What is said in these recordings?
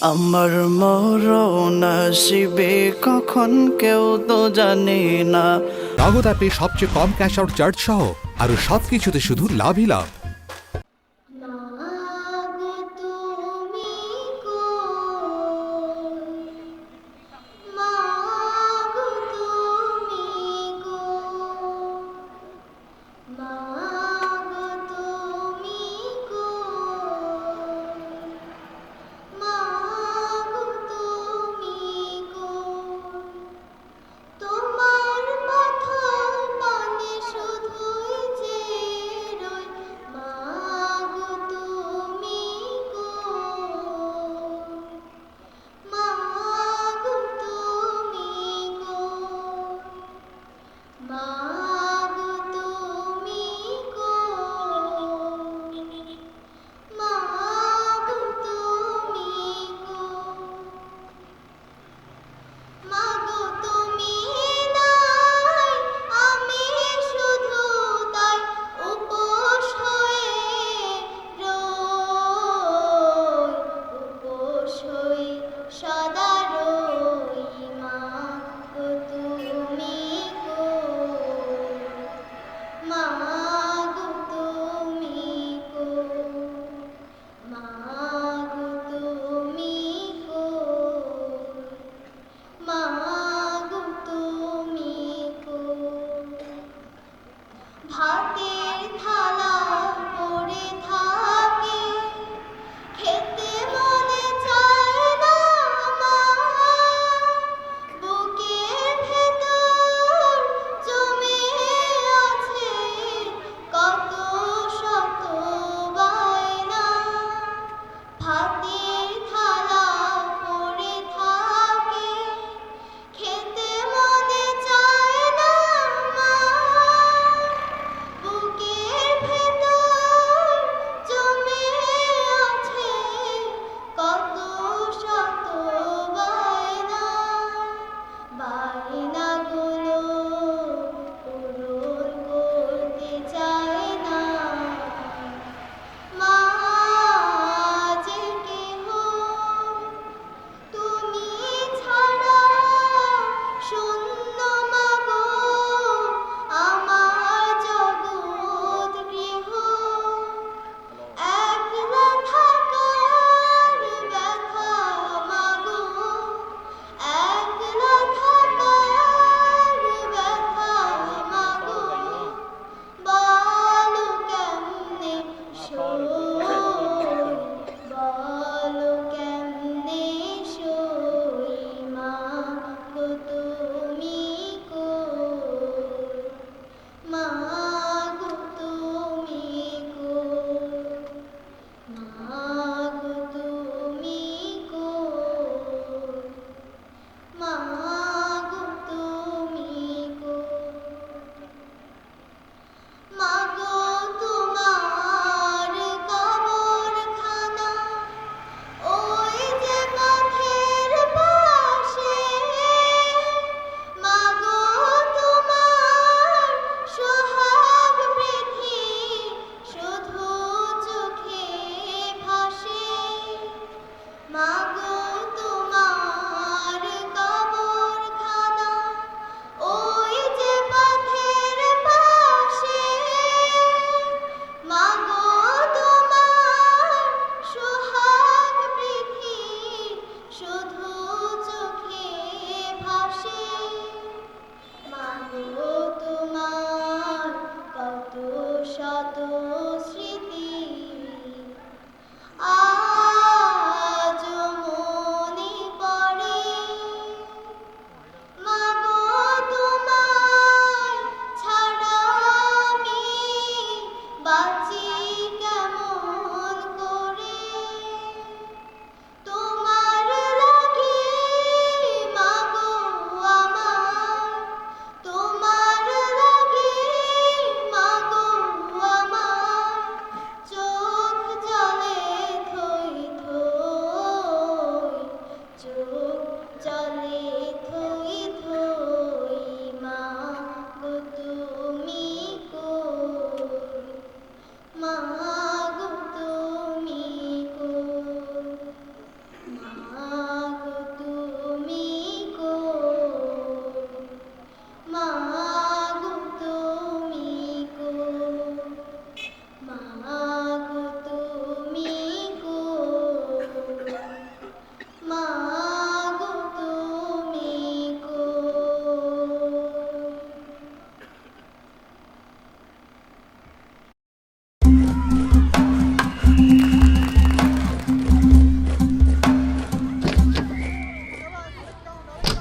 আমার মরণ আসিবে কখন কেউ তো জানে না। নগদ অ্যাপে সবচেয়ে কম ক্যাশ আউট চার্জ সহ আরও সবকিছুতে শুধু লাভই লাভ।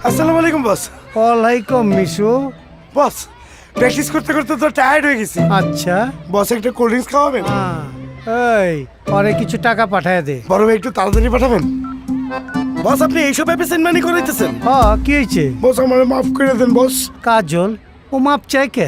আসসালামু আলাইকুম বস। ওয়ালাইকুম মিশু। বস প্র্যাকটিস করতে করতে তো টায়ার্ড হয়ে গেছি। আচ্ছা। বস একটা কোল্ড ড্রিঙ্কস খাওয়াবেন? এই পরে কিছু টাকা পাঠায় দে। বড় ভাই একটু তাড়াতাড়ি পাঠাবেন? বস আপনি এইসব অ্যাপে সেন্ড মানি দিতেছেন হ্যাঁ কি হয়েছে? বস আমার মাফ করে দেন বস। কাজল ও মাপ চাই কে?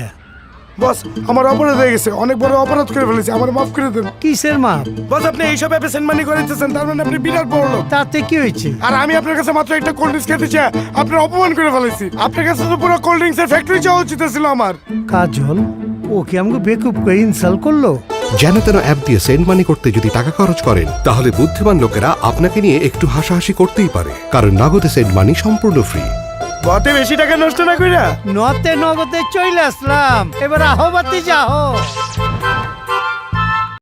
বস আমার অপরাধ হয়ে গেছে। অনেক বড় অপরাধ করে ফেলেছি আমার মাফ করে দেন। কিসের মাপ? বস আপনি এইসব অ্যাপে সেন্ড মানি করাইতেছেন তার মানে আপনি বিরাট বড় লোক। তাতে কি হয়েছে? আর আমি আপনার কাছে মাত্র একটা কোল্ড ড্রিঙ্কস খেতে চাই আপনার অপমান করে ফেলেছি। আপনার কাছে তো পুরো কোল্ড ড্রিঙ্কস এর ফ্যাক্টরি চাওয়া উচিত ছিল আমার। কাজল ও কি আমাকে বেকুব করে ইনসাল্ট করল? যেন তেন অ্যাপ দিয়ে সেন্ড মানি করতে যদি টাকা খরচ করেন তাহলে বুদ্ধিমান লোকেরা আপনাকে নিয়ে একটু হাসাহাসি করতেই পারে কারণ নগদে সেন্ড মানি সম্পূর্ণ ফ্রি বটে বেশি টাকা নষ্ট না কইরা? নতে নগদে চলে আসলাম। এবার আহবাতি যাও।